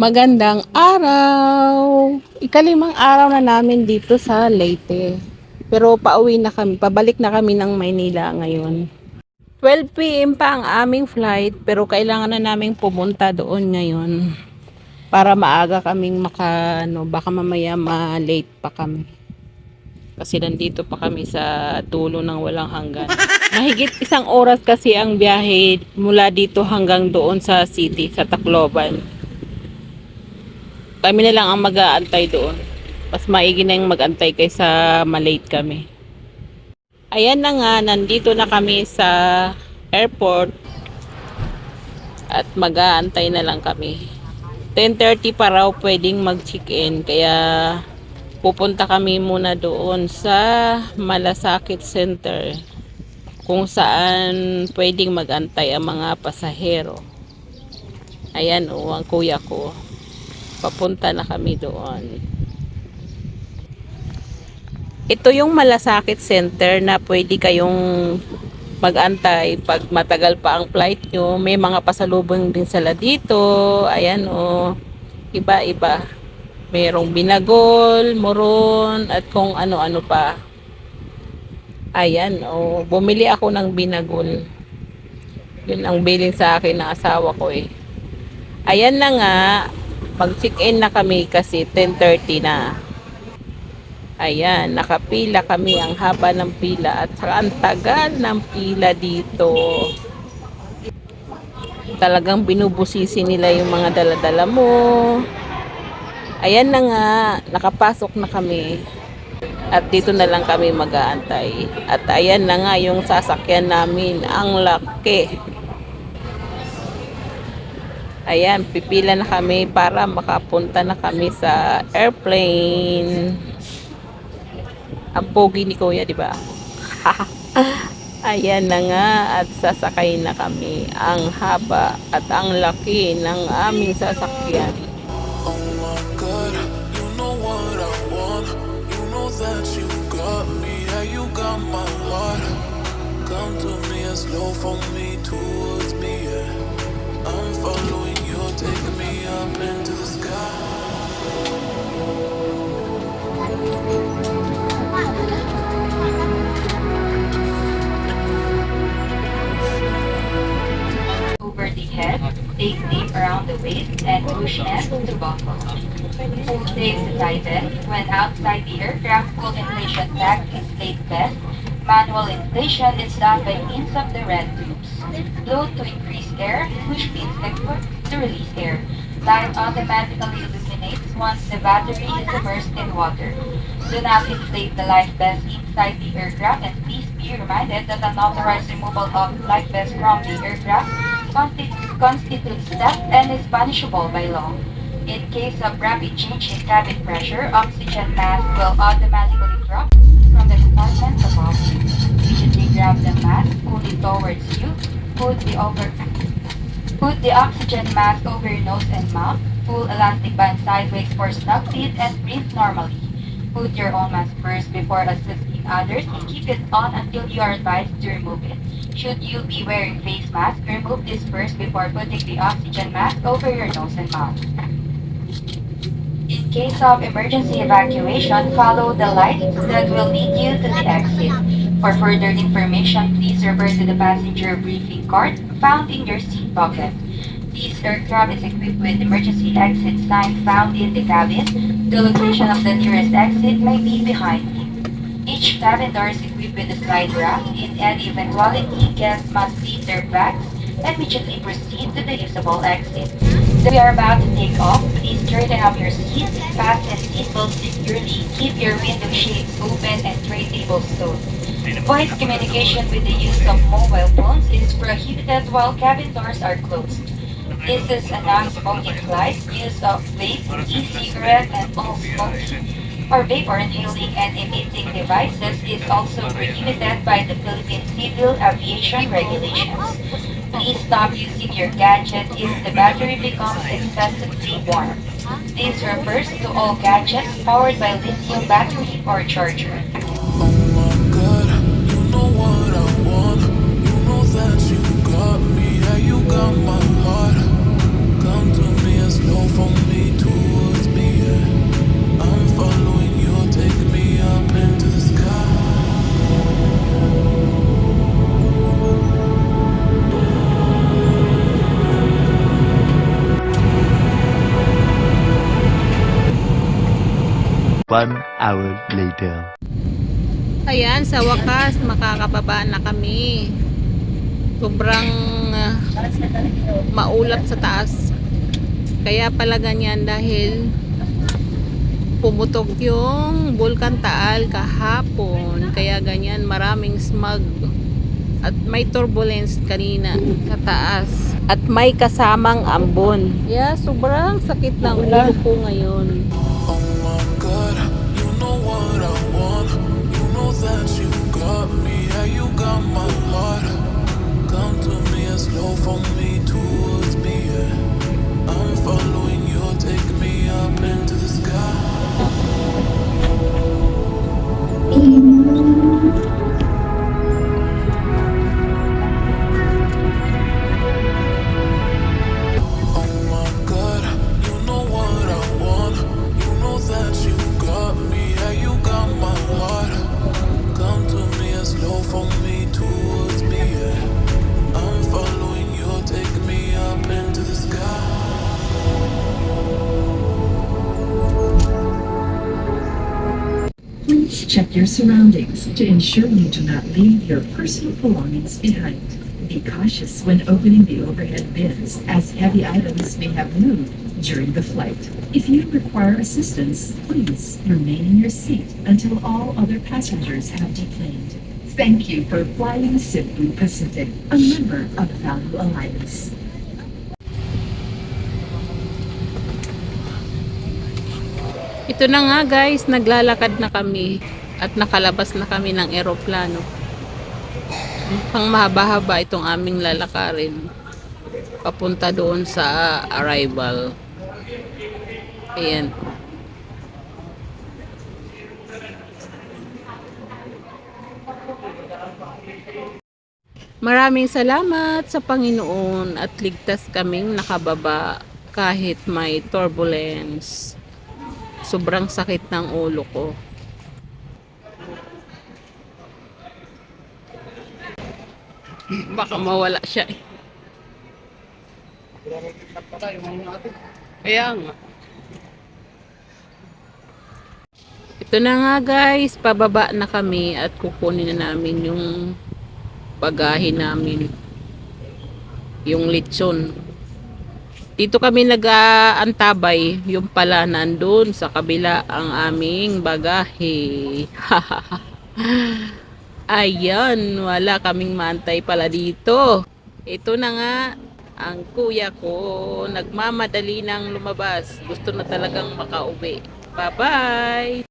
Magandang araw! Ikalimang araw na namin dito sa Leyte. Pero pauwi na kami, pabalik na kami ng Maynila ngayon. 12 p.m. pa ang aming flight pero kailangan na naming pumunta doon ngayon para maaga kaming maka, ano, baka mamaya ma-late pa kami. Kasi nandito pa kami sa tulo ng walang hanggan. Mahigit isang oras kasi ang biyahe mula dito hanggang doon sa city, sa Tacloban kami na lang ang mag-aantay doon. Mas maigi na yung mag-antay kaysa malate kami. Ayan na nga, nandito na kami sa airport at mag-aantay na lang kami. 10.30 pa raw pwedeng mag-check-in kaya pupunta kami muna doon sa Malasakit Center kung saan pwedeng mag-antay ang mga pasahero. Ayan o, ang kuya ko papunta na kami doon. Ito yung Malasakit Center na pwede kayong mag-antay pag matagal pa ang flight nyo. May mga pasalubong din sila dito. Ayan o. Iba-iba. Merong binagol, moron, at kung ano-ano pa. Ayan o. Bumili ako ng binagol. Yun ang bilin sa akin ng asawa ko eh. Ayan na nga. Mag-check-in na kami kasi 10.30 na. Ayan, nakapila kami ang haba ng pila at saka ang tagal ng pila dito. Talagang binubusisi nila yung mga daladala mo. Ayan na nga, nakapasok na kami. At dito na lang kami mag-aantay. At ayan na nga yung sasakyan namin, ang laki. Ayan, pipila na kami para makapunta na kami sa airplane. Ang pogi ni Kuya, di ba? Ayan na nga at sasakay na kami. Ang haba at ang laki ng aming sasakyan. Oh my god, you know what I want. You know that you got me, yeah, you got my heart. Come to me and slow for me towards me, yeah. I'm following you, take me up into the sky. Over the head, take deep around the waist, and push neck to buckle. Pull safe tighten. When outside the aircraft, full inflation tag is laid best. Manual inflation is done by means of the red tubes. Blow to increase air, push pins upward to release air. Light automatically once the battery is immersed in water. Do not inflate the life vest inside the aircraft and please be reminded that unauthorized removal of life vest from the aircraft consti- constitutes theft and is punishable by law. In case of rapid change in cabin pressure, oxygen mask will automatically drop from the compartment above you. Immediately grab the mask, it towards you, put the over Put the oxygen mask over your nose and mouth. Pull elastic band sideways for snug fit and breathe normally. Put your own mask first before assisting others and keep it on until you are advised to remove it. Should you be wearing face mask, remove this first before putting the oxygen mask over your nose and mouth. In case of emergency evacuation, follow the lights that will lead you to the exit. For further information, please refer to the passenger briefing card found in your seat pocket. This aircraft is equipped with emergency exit sign found in the cabin. The location of the nearest exit may be behind you. Each cabin door is equipped with a slide rack. In any eventuality, guests must leave their bags and immediately proceed to the usable exit. We are about to take off. Please straighten up your seats, fasten seatbelts securely, keep your window shades open, and tray tables stowed. Voice communication with the use of mobile phones is prohibited while cabin doors are closed. This is a non-smoking flight. Use of vape, e-cigarette, and all smoking or vapor inhaling and emitting devices is also prohibited by the Philippine Civil Aviation Regulations. Please stop using your gadget if the battery becomes excessively warm. This refers to all gadgets powered by lithium battery or charger. Later. Ayan, sa wakas, makakababa na kami. Sobrang ah, maulap sa taas. Kaya pala ganyan dahil pumutok yung Bulkan Taal kahapon. Kaya ganyan, maraming smog. At may turbulence kanina sa taas. At may kasamang ambon. Yeah, sobrang sakit ng ulo ko ngayon. Check your surroundings to ensure you do not leave your personal belongings behind. Be cautious when opening the overhead bins, as heavy items may have moved during the flight. If you require assistance, please remain in your seat until all other passengers have deplaned. Thank you for flying Cebu Pacific, a member of Value Alliance. Ito na nga guys, naglalakad na kami at nakalabas na kami ng eroplano. Mukhang mahaba-haba itong aming lalakarin. Papunta doon sa arrival. Ayan. Maraming salamat sa Panginoon at ligtas kaming nakababa kahit may turbulence sobrang sakit ng ulo ko. Baka mawala siya eh. Kaya nga. Ito na nga guys, pababa na kami at kukunin na namin yung bagahe namin. Yung lechon. Dito kami nag-aantabay, yung pala nandun sa kabila ang aming bagahe. Ayan, wala kaming mantay pala dito. Ito na nga, ang kuya ko, nagmamadali nang lumabas. Gusto na talagang makauwi. Bye-bye!